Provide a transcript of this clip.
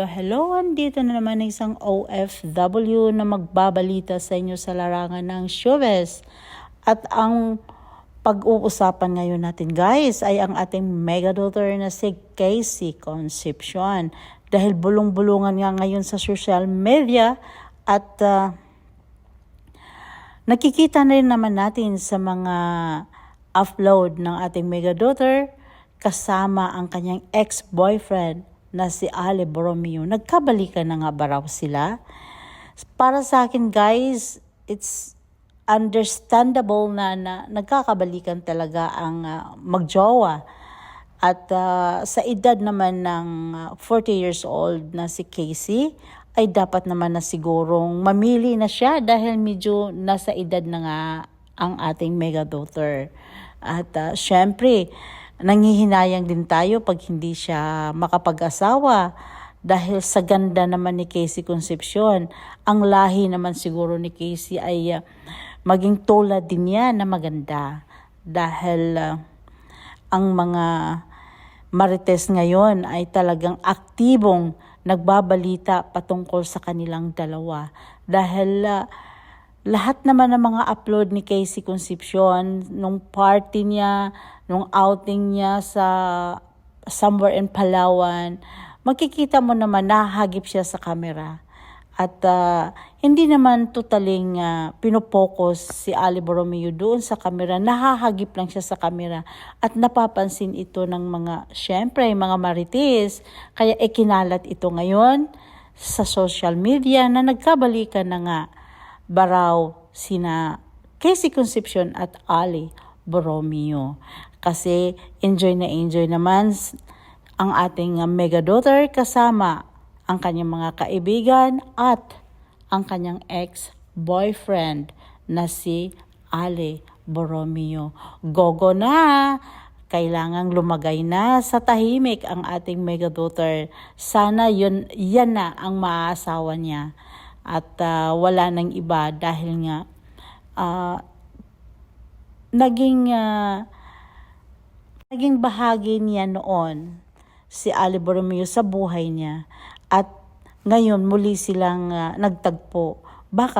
hello, hello. Andito na naman ang isang OFW na magbabalita sa inyo sa larangan ng showbiz. At ang pag-uusapan ngayon natin guys ay ang ating mega daughter na si Casey Concepcion. Dahil bulong-bulungan nga ngayon sa social media at ah, nakikita na rin naman natin sa mga upload ng ating mega daughter kasama ang kanyang ex-boyfriend na si Ale Borromeo. Nagkabalikan na nga ba raw sila? Para sa akin guys, it's understandable na, na nagkakabalikan talaga ang ah, magjowa. At ah, sa edad naman ng ah, 40 years old na si Casey, ay dapat naman na sigurong mamili na siya dahil medyo nasa edad na nga ang ating mega daughter. At ah, syempre, nangihinayang din tayo pag hindi siya makapag-asawa dahil sa ganda naman ni Casey Concepcion. Ang lahi naman siguro ni Casey ay ah, maging tulad din niya na maganda dahil ah, ang mga marites ngayon ay talagang aktibong nagbabalita patungkol sa kanilang dalawa dahil ah, lahat naman ng mga upload ni Casey Concepcion nung party niya, nung outing niya sa somewhere in Palawan, makikita mo naman nahagip siya sa camera. At ah, hindi naman totaling uh, pinopokus si Ali Borromeo doon sa camera. Nahahagip lang siya sa camera. At napapansin ito ng mga, syempre, mga marites. Kaya ikinalat ito ngayon sa social media na nagkabalikan na nga baraw sina Casey Concepcion at Ali Borromeo. Kasi enjoy na enjoy naman ang ating uh, mega daughter kasama ang kanyang mga kaibigan at ang kanyang ex-boyfriend na si Ali Borromeo. Gogo na! Kailangang lumagay na sa tahimik ang ating mega daughter. Sana yun, yan na ang maaasawa niya. At ah, wala nang iba dahil nga ah, naging ah, naging bahagi niya noon si Ali Borromeo sa buhay niya at ngayon muli silang ah, nagtagpo. Baka